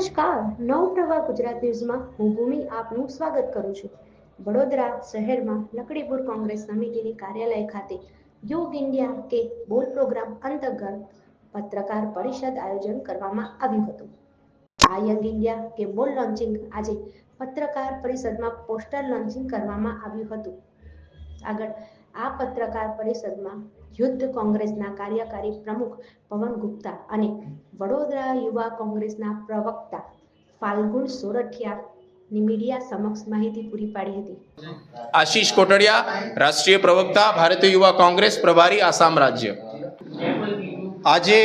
નમસ્કાર. નવપ્રવાહ ગુજરાત ન્યૂઝમાં હું ભૂમિ આપનું સ્વાગત કરું છું. વડોદરા શહેરમાં લકડીપુર કોંગ્રેસ સમિતિની કાર્યાલય ખાતે યોગ ઇન્ડિયા કે બોલ પ્રોગ્રામ અંતર્ગત પત્રકાર પરિષદ આયોજન કરવામાં આવ્યું હતું. આ યંગ ઇન્ડિયા કે બોલ લોન્ચિંગ આજે પત્રકાર પરિષદમાં પોસ્ટર લોન્ચિંગ કરવામાં આવ્યું હતું. આગળ આ પત્રકાર પરિષદમાં યુદ્ધ કોંગ્રેસના કાર્યકારી પ્રમુખ પવન ગુપ્તા અને વડોદરા યુવા કોંગ્રેસના પ્રવક્તા ફાલ્ગુન સોરઠિયાની મીડિયા સમક્ષ માહિતી પૂરી પાડી હતી. આશીષ કોટડિયા, રાષ્ટ્રીય પ્રવક્તા, ભારતીય યુવા કોંગ્રેસ પ્રભારી, આસામ રાજ્ય. આજે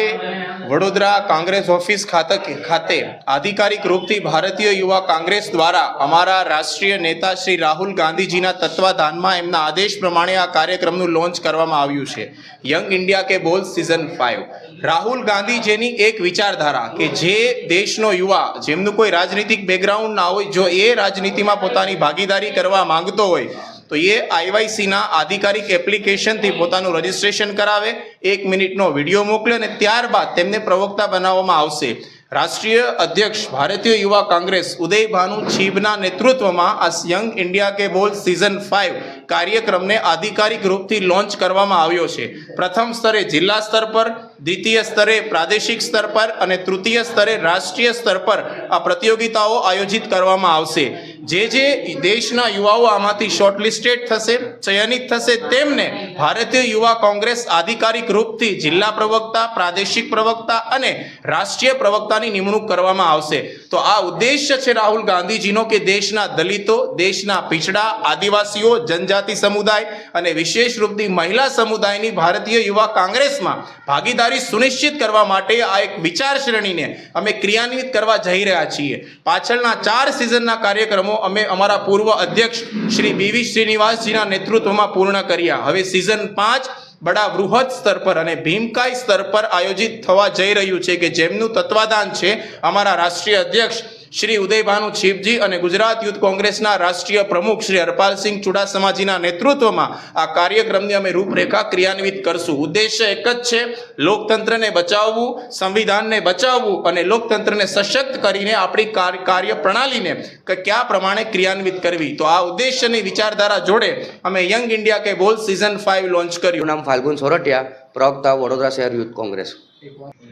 વડોદરા કોંગ્રેસ ઓફિસ ખાતે ખાતે આધિકારિક રૂપથી ભારતીય યુવા કોંગ્રેસ દ્વારા અમારા રાષ્ટ્રીય નેતા શ્રી રાહુલ ગાંધીજીના તત્વાધાનમાં એમના આદેશ પ્રમાણે આ કાર્યક્રમનું લોન્ચ કરવામાં આવ્યું છે. યંગ ઇન્ડિયા કે બોલ સિઝન ફાઇવ રાહુલ ગાંધી જેની એક વિચારધારા કે જે દેશનો યુવા, જેમનું કોઈ રાજનીતિક બેકગ્રાઉન્ડ ના હોય, જો એ રાજનીતિમાં પોતાની ભાગીદારી કરવા માંગતો હોય તો એ આઈવાયસીના આધિકારિક એપ્લિકેશનથી પોતાનું રજિસ્ટ્રેશન કરાવે, એક મિનિટનો વીડિયો મોકલે અને ત્યારબાદ તેમને પ્રવક્તા બનાવવામાં આવશે. રાષ્ટ્રીય અધ્યક્ષ, ભારતીય યુવા કોંગ્રેસ, ઉદય ભાનુ છીબના નેતૃત્વમાં આ યંગ ઇન્ડિયા કે બોલ સિઝન ફાઇવ કાર્યક્રમને આધિકારિક રૂપથી લોન્ચ કરવામાં આવ્યો છે. પ્રથમ સ્તરે જિલ્લા સ્તર પર, દ્વિતીય સ્તરે પ્રાદેશિક સ્તર પર અને તૃતીય સ્તરે રાષ્ટ્રીય સ્તર પર આ પ્રતિયોગિતાઓ આયોજિત કરવામાં આવશે. જે જે દેશના યુવાઓ આમાંથી શોર્ટલિસ્ટેડ થશે, ચયનિત થશે, તેમને ભારતીય યુવા કોંગ્રેસ આધિકારિક રૂપથી જિલ્લા પ્રવક્તા, પ્રાદેશિક પ્રવક્તા અને રાષ્ટ્રીય પ્રવક્તાની નિમણૂક કરવામાં આવશે. તો આ ઉદ્દેશ્ય છે રાહુલ ગાંધીજીનો કે દેશના દલિતો, દેશના પીછડા, આદિવાસીઓ, જનજાતિ સમુદાય અને વિશેષ રૂપથી મહિલા સમુદાયની ભારતીય યુવા કોંગ્રેસમાં ભાગીદારી સુનિશ્ચિત કરવા માટે આ એક વિચાર શ્રેણીને અમે ક્રિયાન્વિત કરવા જઈ રહ્યા છીએ. પાછળના ચાર સિઝનના કાર્યક્રમો અમે અમારા પૂર્વ અધ્યક્ષ શ્રી બીવી શ્રીનિવાસજીના નેતૃત્વમાં પૂર્ણ કર્યા. હવે સિઝન પાંચ બડા બૃહદ સ્તર પર અને ભીમકાય સ્તર પર આયોજિત થવા જઈ રહ્યું છે કે જેમનું તત્વાદાન છે અમારા રાષ્ટ્રીય અધ્યક્ષ શ્રી ઉદયભાનુ છીપજી અને ગુજરાત યુથ કોંગ્રેસના રાષ્ટ્રીય પ્રમુખ શ્રી હરપાલસિંહ ચુડાસમાજીના નેતૃત્વમાં આ કાર્યક્રમની અમે રૂપરેખા ક્રિયાન્વિત કરશું. ઉદ્દેશ્ય એક જ છે, લોકતંત્રને બચાવવું, સંવિધાનને બચાવવું અને લોકતંત્રને સશક્ત કરીને આપણી કાર- કાર્ય પ્રણાલીને કે કયા પ્રમાણે ક્રિયાન્વિત કરવી. તો આ ઉદ્દેશ્યની વિચારધારા જોડે અમે યંગ ઇન્ડિયા કે બોલ સિઝન ફાઇવ લોન્ચ કર્યું. નામ ફાલ્ગુન સોરઠિયા, પ્રવક્તા વડોદરા શહેર યુથ કોંગ્રેસ.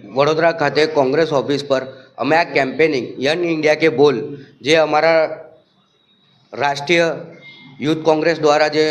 વડોદરા ખાતે કોંગ્રેસ ઓફિસ પર અમે આ કેમ્પેનિંગ યંગ ઇન્ડિયા કે બોલ, જે અમારા રાષ્ટ્રીય યુથ કોંગ્રેસ દ્વારા જે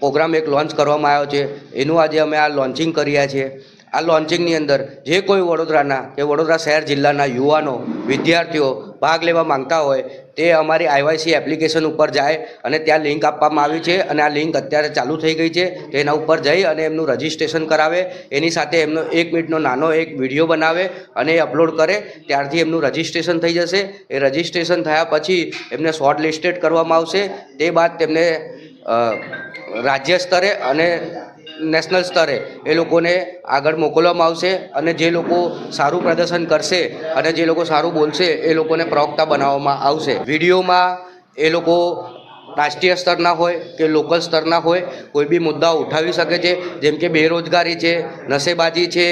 પ્રોગ્રામ એક લોન્ચ કરવામાં આવ્યો છે, એનું આજે અમે આ લોન્ચિંગ કર્યા છીએ. આ લોન્ચિંગની અંદર જે કોઈ વડોદરાના કે વડોદરા શહેર જિલ્લાના યુવાનો, વિદ્યાર્થીઓ ભાગ લેવા માંગતા હોય તે અમારી આઈવાયસી એપ્લિકેશન ઉપર જાય અને ત્યાં લિંક આપવામાં આવી છે અને આ લિંક અત્યારે ચાલુ થઈ ગઈ છે એના ઉપર જઈ અને એમનું રજિસ્ટ્રેશન કરાવે. એની સાથે એમનો એક મિનિટનો નાનો એક વીડિયો બનાવે અને એ અપલોડ કરે. ત્યારથી એમનું રજિસ્ટ્રેશન થઈ જશે. એ રજિસ્ટ્રેશન થયા પછી એમને શોર્ટ લિસ્ટેડ કરવામાં આવશે. તે બાદ તેમને રાજ્ય સ્તરે અને નેશનલ સ્તરે એ લોકોને આગળ મોકલવામાં આવશે અને જે લોકો સારું પ્રદર્શન કરશે અને જે લોકો સારું બોલશે એ લોકોને પ્રવક્તા બનાવવામાં આવશે. વિડીયોમાં એ લોકો રાષ્ટ્રીય સ્તરના હોય કે લોકલ સ્તરના હોય કોઈ બી મુદ્દાઓ ઉઠાવી શકે છે, જેમ કે બેરોજગારી છે, નશેબાજી છે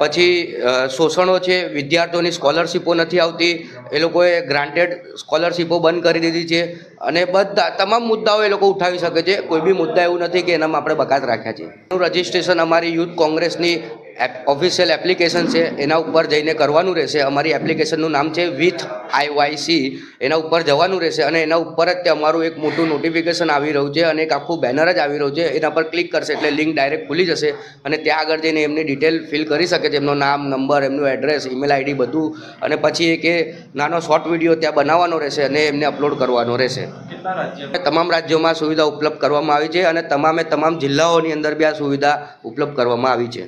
પછી શોષણો છે, વિદ્યાર્થીઓની સ્કોલરશીપો નથી આવતી, એ લોકોએ ગ્રાન્ટેડ સ્કોલરશીપો બંધ કરી દીધી છે અને બધા, તમામ મુદ્દાઓ એ લોકો ઉઠાવી શકે છે. કોઈ બી મુદ્દા એવું નથી કે એનામાં આપણે બકાત રાખ્યા છે. રજિસ્ટ્રેશન અમારી યુથ કોંગ્રેસની ઓફિશિયલ એપ્લિકેશન છે એના ઉપર જઈને કરવાનું રહેશે. અમારી એપ્લિકેશનનું નામ છે વિથ આઈવાયસી એના ઉપર જવાનું રહેશે અને એના ઉપર જ તે અમારું એક મોટું નોટિફિકેશન આવી રહ્યું છે અને એક આખું બેનર જ આવી રહ્યું છે. એના પર ક્લિક કરશે એટલે લિંક ડાયરેક્ટ ખુલી જશે અને ત્યાં આગળ જઈને એમની ડિટેલ ફિલ કરી શકે છે. એમનું નામ નંબર એમનું એડ્રેસ ઈમેલ આઈડી બધું. અને પછી એક એ નાનો શોર્ટ વીડિયો ત્યાં બનાવવાનો રહેશે અને એમને અપલોડ કરવાનો રહેશે. તમામ રાજ્યોમાં સુવિધા ઉપલબ્ધ કરવામાં આવી છે અને તમામે તમામ જિલ્લાઓની અંદર બી આ સુવિધા ઉપલબ્ધ કરવામાં આવી છે.